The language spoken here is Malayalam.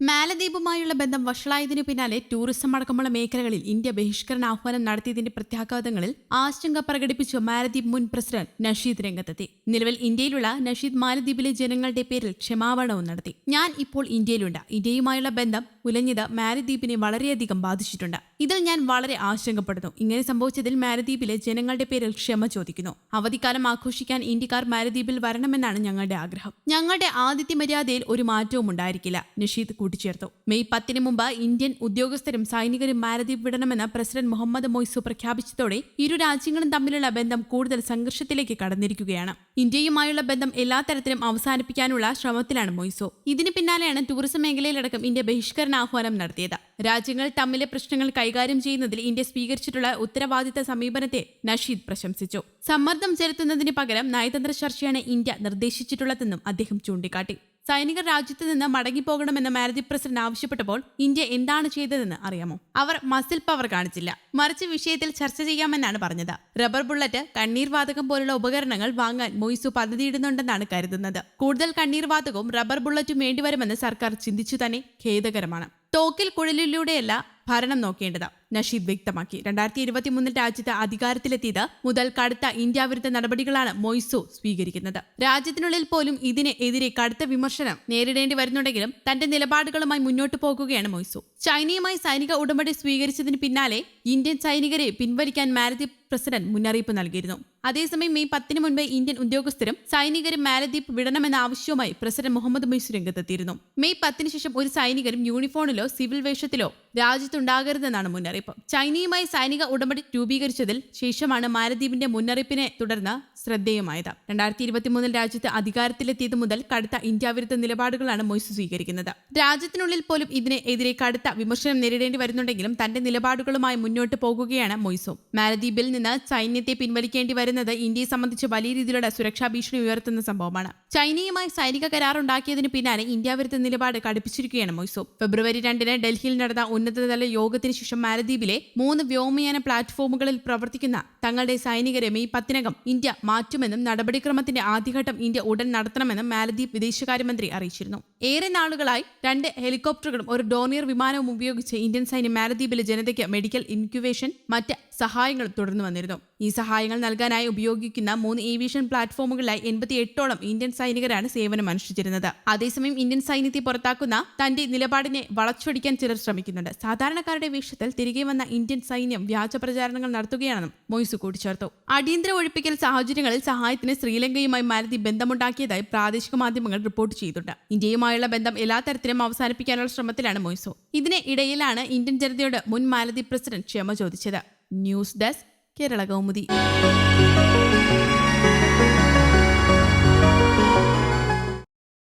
മാലദ്വീപുമായുള്ള ബന്ധം വഷളായതിനു പിന്നാലെ ടൂറിസം അടക്കമുള്ള മേഖലകളിൽ ഇന്ത്യ ബഹിഷ്കരണ ആഹ്വാനം നടത്തിയതിന്റെ പ്രത്യാഘാതങ്ങളിൽ ആശങ്ക പ്രകടിപ്പിച്ച മാലദ്വീപ് മുൻ പ്രസിഡന്റ് നഷീദ് രംഗത്തെത്തി. നിലവിൽ ഇന്ത്യയിലുള്ള നഷീദ് മാലദ്വീപിലെ ജനങ്ങളുടെ പേരിൽ ക്ഷമാപണവും നടത്തി. ഞാൻ ഇപ്പോൾ ഇന്ത്യയിലുണ്ട്. ഇന്ത്യയുമായുള്ള ബന്ധം ഉലഞ്ഞത് മാലദ്വീപിനെ വളരെയധികം ബാധിച്ചിട്ടുണ്ട്. ഇതിൽ ഞാൻ വളരെ ആശങ്കപ്പെടുന്നു. ഇങ്ങനെ സംഭവിച്ചതിൽ മാലദ്വീപിലെ ജനങ്ങളുടെ പേരിൽ ക്ഷമ ചോദിക്കുന്നു. അവധിക്കാലം ആഘോഷിക്കാൻ ഇന്ത്യക്കാർ മാലദ്വീപിൽ വരണമെന്നാണ് ഞങ്ങളുടെ ആഗ്രഹം. ഞങ്ങളുടെ ആതിഥ്യ മര്യാദയിൽ ഒരു മാറ്റവും ഉണ്ടായിരിക്കില്ല. നഷീദ് കൂട്ടിച്ചേർത്തു. മെയ് പത്തിന് മുമ്പ് ഇന്ത്യൻ ഉദ്യോഗസ്ഥരും സൈനികരും മാലദ്വീപ് വിടണമെന്ന് പ്രസിഡന്റ് മുഹമ്മദ് മൊയ്സു പ്രഖ്യാപിച്ചതോടെ ഇരു രാജ്യങ്ങളും തമ്മിലുള്ള ബന്ധം കൂടുതൽ സംഘർഷത്തിലേക്ക് കടന്നിരിക്കുകയാണ്. ഇന്ത്യയുമായുള്ള ബന്ധം എല്ലാ തരത്തിലും അവസാനിപ്പിക്കാനുള്ള ശ്രമത്തിലാണ് മൊയ്സോ. ഇതിന് പിന്നാലെയാണ് ടൂറിസം മേഖലയിലടക്കം ഇന്ത്യ ബഹിഷ്കരണ ആഹ്വാനം നടത്തിയത്. രാജ്യങ്ങൾ തമ്മിലെ പ്രശ്നങ്ങൾ കൈകാര്യം ചെയ്യുന്നതിൽ ഇന്ത്യ സ്വീകരിച്ചിട്ടുള്ള ഉത്തരവാദിത്ത സമീപനത്തെ നഷീദ് പ്രശംസിച്ചു. സമ്മർദ്ദം ചെലുത്തുന്നതിന് പകരം നയതന്ത്ര ചർച്ചയാണ് ഇന്ത്യ നിർദ്ദേശിച്ചിട്ടുള്ളതെന്നും അദ്ദേഹം ചൂണ്ടിക്കാട്ടി. സൈനികർ രാജ്യത്ത് നിന്ന് മടങ്ങിപ്പോകണമെന്ന് മാലദ്വീപ് പ്രസിഡന്റ് ആവശ്യപ്പെട്ടപ്പോൾ ഇന്ത്യ എന്താണ് ചെയ്തതെന്ന് അറിയാമോ? അവർ മസിൽ പവർ കാണിച്ചില്ല. മറിച്ച് വിഷയത്തിൽ ചർച്ച ചെയ്യാമെന്നാണ് പറഞ്ഞത്. റബ്ബർ ബുള്ളറ്റ് കണ്ണീർ വാതകം പോലുള്ള ഉപകരണങ്ങൾ വാങ്ങാൻ മൊയ്സു പദ്ധതിയിടുന്നുണ്ടെന്നാണ് കരുതുന്നത്. കൂടുതൽ കണ്ണീർ വാതകവും റബ്ബർ ബുള്ളറ്റും വേണ്ടിവരുമെന്ന് സർക്കാർ ചിന്തിച്ചു തന്നെ ഖേദകരമാണ്. തോക്കിൽ കുഴലിലൂടെയല്ല ഭരണം നോക്കേണ്ടത്. നഷീദ് വ്യക്തമാക്കി. രണ്ടായിരത്തി ഇരുപത്തി മൂന്നിൽ രാജ്യത്ത് അധികാരത്തിലെത്തിയത് മുതൽ കടുത്ത ഇന്ത്യ വിരുദ്ധ നടപടികളാണ് മൊയ്സോ സ്വീകരിക്കുന്നത്. രാജ്യത്തിനുള്ളിൽ പോലും ഇതിനെതിരെ കടുത്ത വിമർശനം നേരിടേണ്ടി വരുന്നുണ്ടെങ്കിലും തന്റെ നിലപാടുകളുമായി മുന്നോട്ടു പോകുകയാണ് മൊയ്സോ. ചൈനയുമായി സൈനിക ഉടമ്പടി സ്വീകരിച്ചതിന് പിന്നാലെ ഇന്ത്യൻ സൈനികരെ പിൻവലിക്കാൻ മാലദ്വീപ് പ്രസിഡന്റ് മുന്നറിയിപ്പ് നൽകിയിരുന്നു. അതേസമയം മെയ് പത്തിന് മുൻപ് ഇന്ത്യൻ ഉദ്യോഗസ്ഥരും സൈനികരും മാലദ്വീപ് വിടണമെന്ന ആവശ്യവുമായി പ്രസിഡന്റ് മുഹമ്മദ് മൊയ്സു രംഗത്തെത്തിയിരുന്നു. മെയ് പത്തിന് ശേഷം ഒരു സൈനികരും യൂണിഫോമിലോ സിവിൽ വേഷത്തിലോ രാജ്യത്തുണ്ടാകരുതെന്നാണ് മുന്നറിയിപ്പ്. ചൈനയുമായി സൈനിക ഉടമ്പടി രൂപീകരിച്ചതിൽ ശേഷമാണ് മാലദ്വീപിന്റെ മുന്നറിയിപ്പിനെ തുടർന്ന് ശ്രദ്ധേയമായത്. രണ്ടായിരത്തി ഇരുപത്തിമൂന്നിൽ രാജ്യത്ത് അധികാരത്തിലെത്തിയത് മുതൽ കടുത്ത ഇന്ത്യ വിരുദ്ധ നിലപാടുകളാണ് മൊയ്സ് സ്വീകരിക്കുന്നത്. രാജ്യത്തിനുള്ളിൽ പോലും ഇതിനെതിരെ കടുത്ത വിമർശനം നേരിടേണ്ടി വരുന്നുണ്ടെങ്കിലും തന്റെ നിലപാടുകളുമായി മുന്നോട്ട് പോകുകയാണ് മൊയ്സു. മാലദ്വീപിൽ നിന്ന് സൈന്യത്തെ പിൻവലിക്കേണ്ടി വരുന്നത് ഇന്ത്യയെ സംബന്ധിച്ച് വലിയ രീതിയിലുള്ള സുരക്ഷാ ഭീഷണി ഉയർത്തുന്ന സംഭവമാണ്. ചൈനയുമായി സൈനിക കരാറുണ്ടാക്കിയതിനു പിന്നാലെ ഇന്ത്യ വിരുദ്ധ നിലപാട് കടുപ്പിച്ചിരിക്കുകയാണ് മൊയ്സു. ഫെബ്രുവരി രണ്ടിന് ഡൽഹിയിൽ നടന്ന ഉന്നതതല യോഗത്തിന് ശേഷം മാലദ്വീപിലെ മൂന്ന് വ്യോമയാന പ്ലാറ്റ്ഫോമുകളിൽ പ്രവർത്തിക്കുന്ന തങ്ങളുടെ സൈനികരെ മെയ് പത്തിനകം ഇന്ത്യ മാറ്റുമെന്നും നടപടിക്രമത്തിന്റെ ആദ്യഘട്ടം ഇന്ത്യ ഉടൻ നടത്തണമെന്നും മാലദ്വീപ് വിദേശകാര്യമന്ത്രി അറിയിച്ചിരുന്നു. ഏറെ നാളുകളായി രണ്ട് ഹെലികോപ്റ്ററുകളും ഒരു ഡോണിയർ വിമാനവും ഉപയോഗിച്ച് ഇന്ത്യൻ സൈന്യം മാലദ്വീപിലെ ജനതയ്ക്ക് മെഡിക്കൽ ഇൻക്യുബേഷൻ മറ്റ് സഹായങ്ങളും തുടർന്നു വന്നിരുന്നു. ഈ സഹായങ്ങൾ നൽകാനായി ഉപയോഗിക്കുന്ന മൂന്ന് ഏവിയേഷൻ പ്ലാറ്റ്ഫോമുകളിലായി എൺപത്തി എട്ടോളം ഇന്ത്യൻ സൈനികരാണ് സേവനം അനുഷ്ഠിച്ചിരുന്നത്. അതേസമയം ഇന്ത്യൻ സൈന്യത്തെ പുറത്താക്കുന്ന തന്റെ നിലപാടിനെ വളച്ചൊടിക്കാൻ ചിലർ ശ്രമിക്കുന്നുണ്ട്. സാധാരണക്കാരുടെ വീക്ഷത്തിൽ തിരികെ വന്ന ഇന്ത്യൻ സൈന്യം വ്യാജ പ്രചാരണങ്ങൾ നടത്തുകയാണെന്നും മൊയ്സു കൂട്ടിച്ചേർത്തു. അടിയന്തര ഒഴിപ്പിക്കൽ സാഹചര്യങ്ങളിൽ സഹായത്തിന് ശ്രീലങ്കയുമായി മാലദ്വീപ് ബന്ധമുണ്ടാക്കിയതായി പ്രാദേശിക മാധ്യമങ്ങൾ റിപ്പോർട്ട് ചെയ്തിട്ടുണ്ട്. ഇന്ത്യയുമായുള്ള ബന്ധം എല്ലാ തരത്തിലും അവസാനിപ്പിക്കാനുള്ള ശ്രമത്തിലാണ് മൊയ്സോ. ഇതിന് ഇടയിലാണ് ഇന്ത്യൻ ജനതയോട് മുൻ മാലദ്വീപ് പ്രസിഡന്റ് ക്ഷമ ചോദിച്ചത്. News desk Kerala Kaumudi.